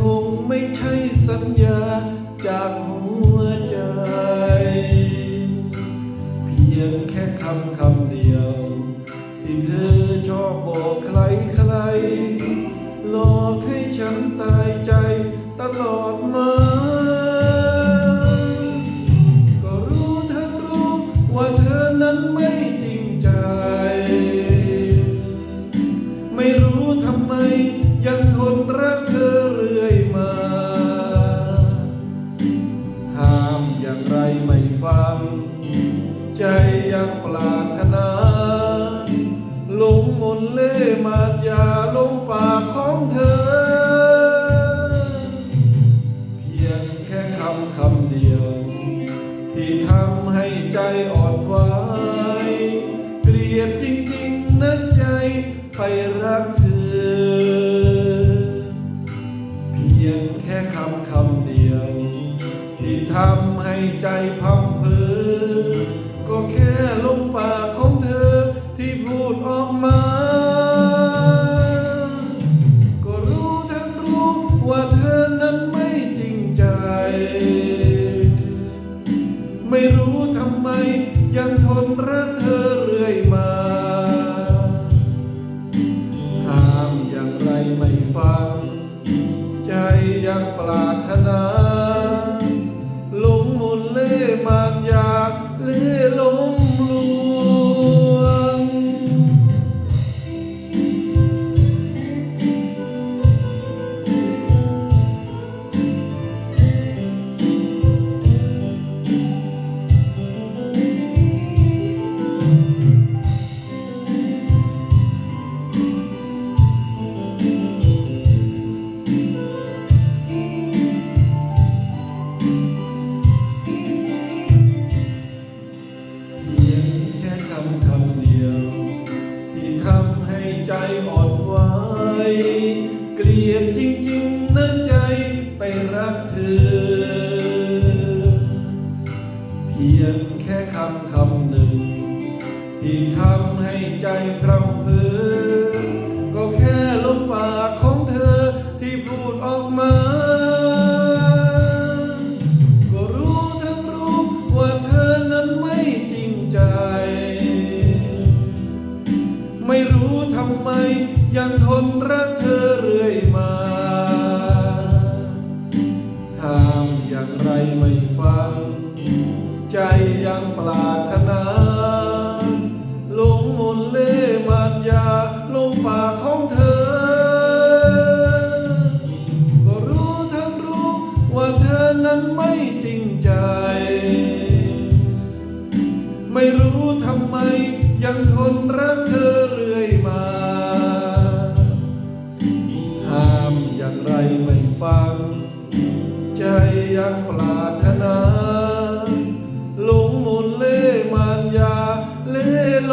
คงไม่ใช่สัญญาจากหัวใจ เพียงแค่คำคำเดียว ที่เธอชอบบอกใครใครหลอกให้ฉันตายใจตลอดมาก็รู้ทั้งรู้ว่าเธอนั้นไม่จริงใจ ไม่รู้ทำไมยังทน ฟัง ใจยังปรารถนาหลงมนเล่มานยาลงปากของเธอ เพียงแค่คำคำเดียว ที่ทำให้ใจอ่อนไหวเกลียดจริงๆนะใจไปรักเธอ เพียงแค่คำคำ ที่ทำให้ใจพังเพอก็แค่ลมปากของเธอที่พูดออกมา ก็รู้ทั้งรู้ว่าเธอนั้นไม่จริงใจ ไม่รู้ทำไมยังทนรักเธอเรื่อยมาห้ามอย่างไรไม่ฟัง ใจยังปรารถนา ไว้ เกลียดจริงๆนะใจไปรักเธอ เพียงแค่คำคำหนึ่ง ที่ทำให้ใจพร่ำเพอ ไม่รู้ทำไม ยังทนรักเธอเรื่อยมาห้ามอย่างไรไม่ฟัง ใจยังปรารถนาหลงมนเล่มานยาลงปากของเธอ ก็รู้ทั้งรู้ว่าเธอนั้นไม่จริงใจ ไม่รู้ทำไม ฟัง ใจยังปรารถนา หลงมุนเล่มานยาเล่ล